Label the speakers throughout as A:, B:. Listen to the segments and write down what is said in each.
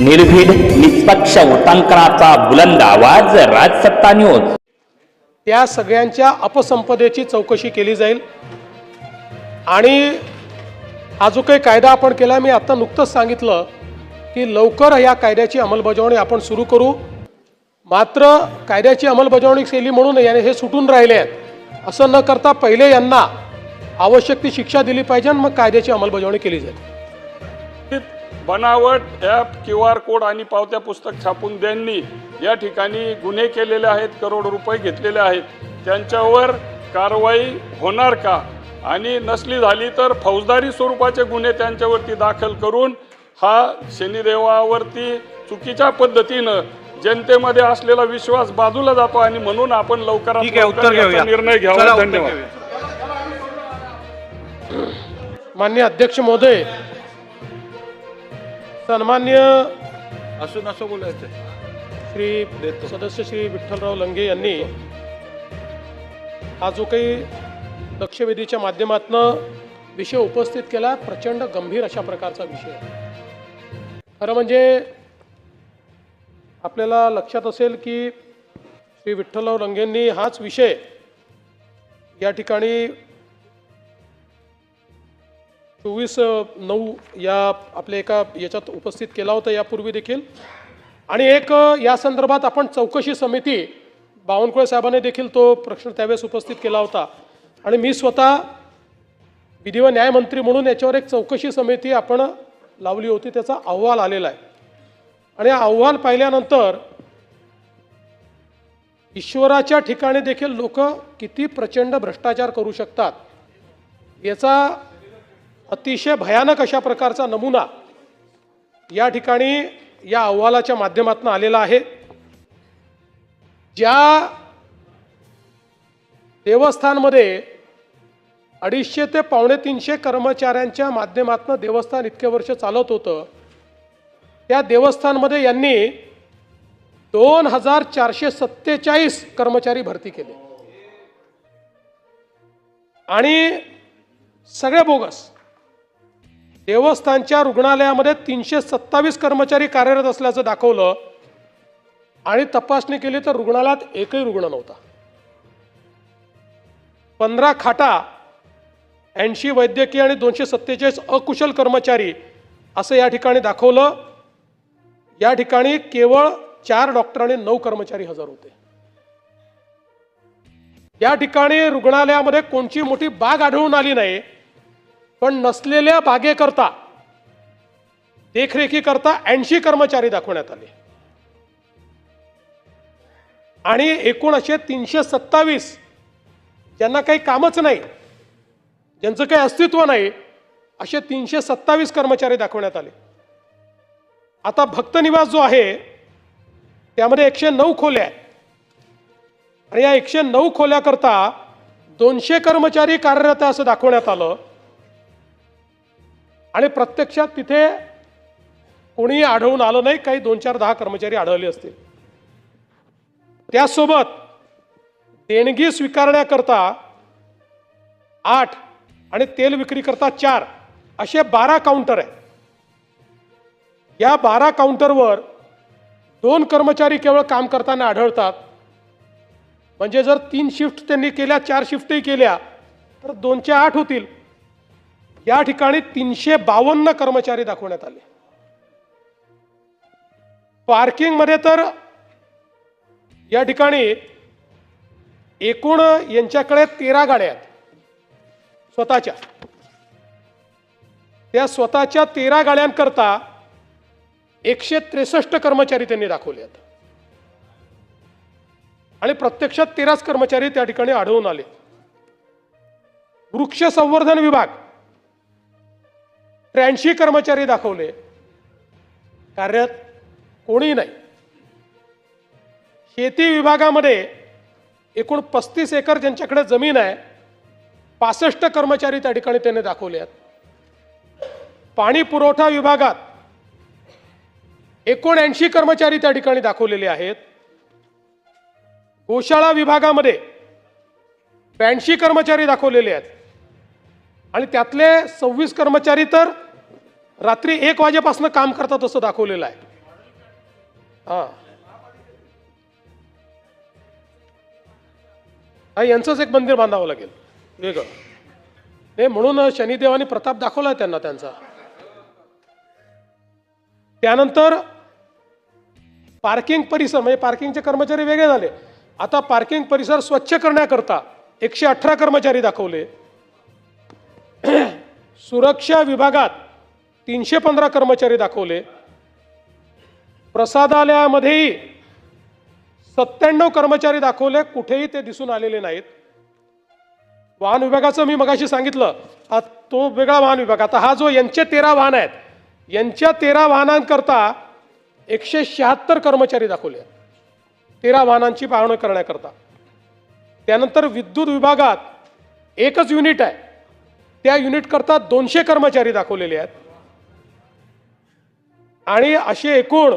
A: निर्भीड निष्पक्ष वृत्तांकनाचा बुलंद आवाज राजसत्ता न्यूज
B: त्या सगळ्यांच्या अपसंपदेची चौकशी केली जाईल. आणि हा जो काही कायदा आपण केला मी आता नुकतंच सांगितलं की लवकर या कायद्याची अंमलबजावणी आपण सुरू करू. मात्र कायद्याची अंमलबजावणी केली म्हणून याने हे सुटून राहिले आहेत. असं न करता पहिले यांना आवश्यक ती शिक्षा दिली पाहिजे आणि मग कायद्याची अंमलबजावणी केली जाईल.
C: बनावट ॲप क्यू आर कोड आणि पावत्या पुस्तक छापून त्यांनी या ठिकाणी गुन्हे केलेले आहेत करोड रुपये घेतलेले आहेत त्यांच्यावर कारवाई होणार का आणि नसली झाली तर फौजदारी स्वरूपाचे गुन्हे त्यांच्यावरती दाखल करून हा शनिदेवावरती चुकीच्या पद्धतीनं जनतेमध्ये असलेला विश्वास बाजूला जातो आणि म्हणून आपण लवकरात. निर्णय घ्यावा धन्यवाद.
B: मान्य अध्यक्ष महोदय सन्मान्य
D: असं नसं बोलायचं.
B: श्री सदस्य श्री विठ्ठलराव लंगे यांनी हा जो काही लक्षवेधीच्या माध्यमातून विषय उपस्थित केला प्रचंड गंभीर अशा प्रकारचा विषय खरं म्हणजे आपल्याला लक्षात असेल की श्री विठ्ठलराव लंगेंनी हाच विषय या ठिकाणी चोवीस नऊ या आपल्या एका याच्यात उपस्थित केला होता यापूर्वी देखील. आणि एक या संदर्भात आपण चौकशी समिती बावनकुळे साहेबांनी देखील तो प्रश्न त्यावेळेस उपस्थित केला होता. आणि मी स्वतः विधी व न्यायमंत्री म्हणून याच्यावर एक चौकशी समिती आपण लावली होती त्याचा अहवाल आलेला आहे. आणि हा अहवाल पाहिल्यानंतर ईश्वराच्या ठिकाणी देखील लोक किती प्रचंड भ्रष्टाचार करू शकतात याचा अतिशय भयानक अशा प्रकारचा नमुना या ठिकाणी या अहवालाच्या माध्यमातून आलेला आहे. ज्या देवस्थानमध्ये अडीचशे ते पावणे तीनशे कर्मचाऱ्यांच्या माध्यमातून देवस्थान इतके वर्ष चालत होतं त्या देवस्थानमध्ये यांनी दोन हजार चारशे सत्तेचाळीस कर्मचारी भरती केले. आणि सगळे बोगस देवस्थानच्या रुग्णालयामध्ये तीनशे सत्तावीस कर्मचारी कार्यरत असल्याचं दाखवलं आणि तपासणी केली तर रुग्णालयात एकही रुग्ण नव्हता. पंधरा खाटा ऐंशी वैद्यकीय आणि दोनशे सत्तेचाळीस अकुशल कर्मचारी असं या ठिकाणी दाखवलं. या ठिकाणी केवळ चार डॉक्टर आणि नऊ कर्मचारी हजर होते. या ठिकाणी रुग्णालयामध्ये कोणची मोठी बाग आढळून आली नाही. पण नसलेल्या बागेकरता देखरेखीकरता ऐंशी कर्मचारी दाखवण्यात आले. आणि एकूण असे तीनशे सत्तावीस ज्यांना काही कामच नाही ज्यांचं काही अस्तित्व नाही असे तीनशे सत्तावीस कर्मचारी दाखवण्यात आले. आता भक्तनिवास जो आहे त्यामध्ये एकशे नऊ खोल्या आहेत. आणि या एकशे नऊ खोल्याकरता दोनशे कर्मचारी कार्यरत आहे असं दाखवण्यात आलं. आणि प्रत्यक्षात तिथे कोणीही आढळून आलं नाही. काही दोन चार दहा कर्मचारी आढळले असतील. त्यासोबत देणगी स्वीकारण्याकरता आठ आणि तेल विक्रीकरता चार असे बारा काउंटर आहे या बारा काउंटरवर दोन कर्मचारी केवळ काम करताना आढळतात. म्हणजे जर तीन शिफ्ट त्यांनी केल्या चार शिफ्टही केल्या तर दोनशे आठ होतील. या ठिकाणी तीनशे बावन्न कर्मचारी दाखवण्यात आले. पार्किंगमध्ये तर या ठिकाणी एकूण यांच्याकडे तेरा गाड्या आहेत. स्वतःच्या. त्या स्वतःच्या तेरा गाड्यांकरता एकशे त्रेसष्ट कर्मचारी त्यांनी दाखवले आहेत. आणि प्रत्यक्षात तेराच कर्मचारी त्या ठिकाणी आढळून आले. वृक्ष संवर्धन विभाग त्र्याऐंशी कर्मचारी दाखवले. कार्यरत कोणी नाही. शेती विभागामध्ये एकूण पस्तीस एकर ज्यांच्याकडे जमीन आहे पासष्ट कर्मचारी त्या ठिकाणी त्यांनी दाखवले आहेत. पाणी पुरवठा विभागात एकोणऐंशी कर्मचारी त्या ठिकाणी दाखवलेले आहेत. गोशाळा विभागामध्ये ब्याऐंशी कर्मचारी दाखवलेले आहेत. आणि त्यातले सव्वीस कर्मचारी तर रात्री एक वाजेपासून काम करतात असं दाखवलेलं आहे. हा. यांचंच एक मंदिर बांधावं लागेल. वेगळं नाही म्हणून शनिदेवाने प्रताप दाखवला त्यांना त्यांचा. त्यानंतर पार्किंग परिसर म्हणजे पार्किंगचे कर्मचारी वेगळे झाले. आता पार्किंग परिसर स्वच्छ करण्याकरता एकशे अठरा कर्मचारी दाखवले. सुरक्षा विभागात तीनशे पंधरा कर्मचारी दाखवले. प्रसादालयामध्येही सत्त्याण्णव कर्मचारी दाखवले कुठेही ते दिसून आलेले नाहीत. वाहन विभागाचं मी मगाशी सांगितलं तो वेगळा वाहन विभाग. आता हा जो यांचे तेरा वाहन आहेत यांच्या तेरा वाहनांकरता एकशे शहात्तर कर्मचारी दाखवले. तेरा वाहनांची पाहणी करण्याकरता. त्यानंतर विद्युत विभागात एकच युनिट आहे. त्या युनिटकरता दोनशे कर्मचारी दाखवलेले आहेत. आणि असे एकूण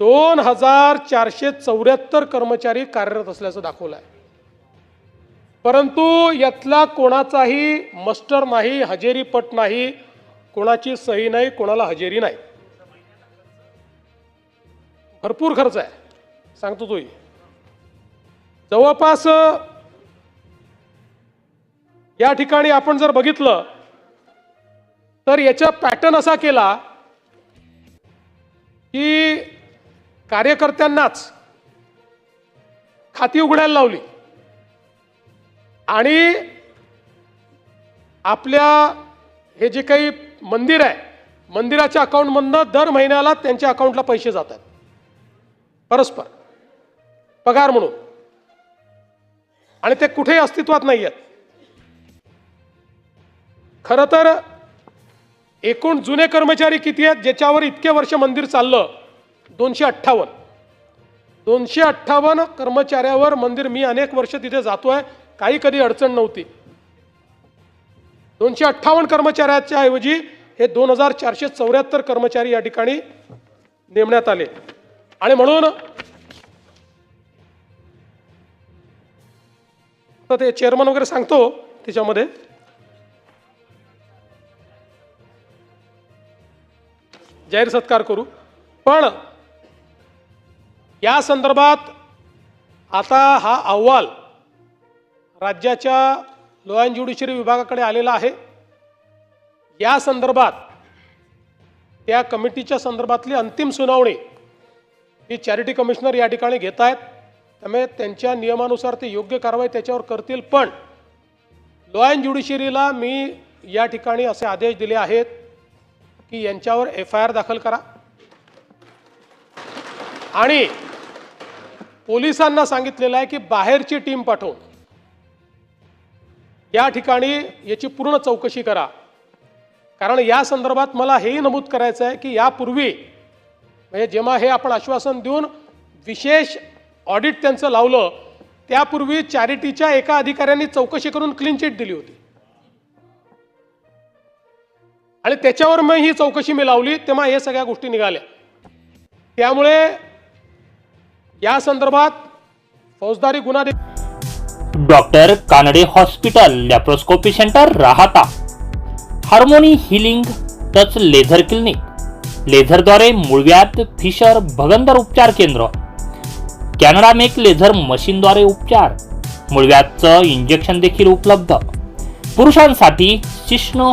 B: दोन हजार चारशे चौऱ्याहत्तर कर्मचारी कार्यरत असल्याचं दाखवलं आहे परंतु यातला कोणाचाही मस्टर नाही हजेरीपट नाही कोणाची सही नाही कोणाला हजेरी नाही. भरपूर खर्च आहे सांगतो तोही. जवळपास या ठिकाणी आपण जर बघितलं तर याचा पॅटर्न असा केला की कार्यकर्त्यांनाच खाती उघडायला लावली. आणि आपल्या हे जे काही मंदिर आहे मंदिराच्या अकाउंटमधनं दर महिन्याला त्यांच्या अकाउंटला पैसे जातात. परस्पर. पगार म्हणून. आणि ते कुठेही अस्तित्वात नाही आहेत खरं तर एकूण जुने कर्मचारी किती आहेत ज्याच्यावर इतके वर्ष मंदिर चाललं? दोनशे अठ्ठावन्न. दोनशे अठ्ठावन्न कर्मचाऱ्यावर मंदिर मी अनेक वर्ष तिथे जातो आहे काही कधी अडचण नव्हती. दोनशे अठ्ठावन्न कर्मचाऱ्याच्या ऐवजी हे दोन हजार चारशे चौऱ्याहत्तर कर्मचारी या ठिकाणी नेमण्यात आले. आणि म्हणून ते चेअरमन वगैरे सांगतो त्याच्यामध्ये. जाहीर सत्कार करू. पण या संदर्भात आता हा अहवाल राज्याच्या लॉ अँड ज्युडिशरी विभागाकडे आलेला आहे. या संदर्भात त्या कमिटीच्या संदर्भातली अंतिम सुनावणी ही चॅरिटी कमिशनर या ठिकाणी घेत आहेत. त्यामुळे त्यांच्या नियमानुसार ते योग्य कारवाई त्याच्यावर करतील. पण लॉ अँड ज्युडिशरीला मी या ठिकाणी असे आदेश दिले आहेत की यांच्यावर एफ आय आर दाखल करा. आणि पोलिसांना सांगितलेलं आहे की बाहेरची टीम पाठवून. या ठिकाणी याची पूर्ण चौकशी करा. कारण या संदर्भात मला हेही नमूद करायचं आहे की यापूर्वी म्हणजे जेव्हा हे आपण आश्वासन देऊन विशेष ऑडिट त्यांचं लावलं त्यापूर्वी चॅरिटीच्या एका अधिकाऱ्यांनी चौकशी करून क्लीन चिट दिली होती. आणि त्याच्यावर मग ही चौकशी मी लावली तेव्हा हे सगळ्या गोष्टी निघाल्या. त्यामुळे या संदर्भात फौजदारी गुन्हा दे-
A: doctor Kanade hospital laparoscopy centre राहता. Harmony healing touch laser clinic. लेझरद्वारे मुळव्यात फिशर भगंदर उपचार केंद्र. कॅनडा मेक लेझर मशीनद्वारे उपचार. मुळव्यातचं इंजेक्शन देखील उपलब्ध. पुरुषांसाठी शिष्ण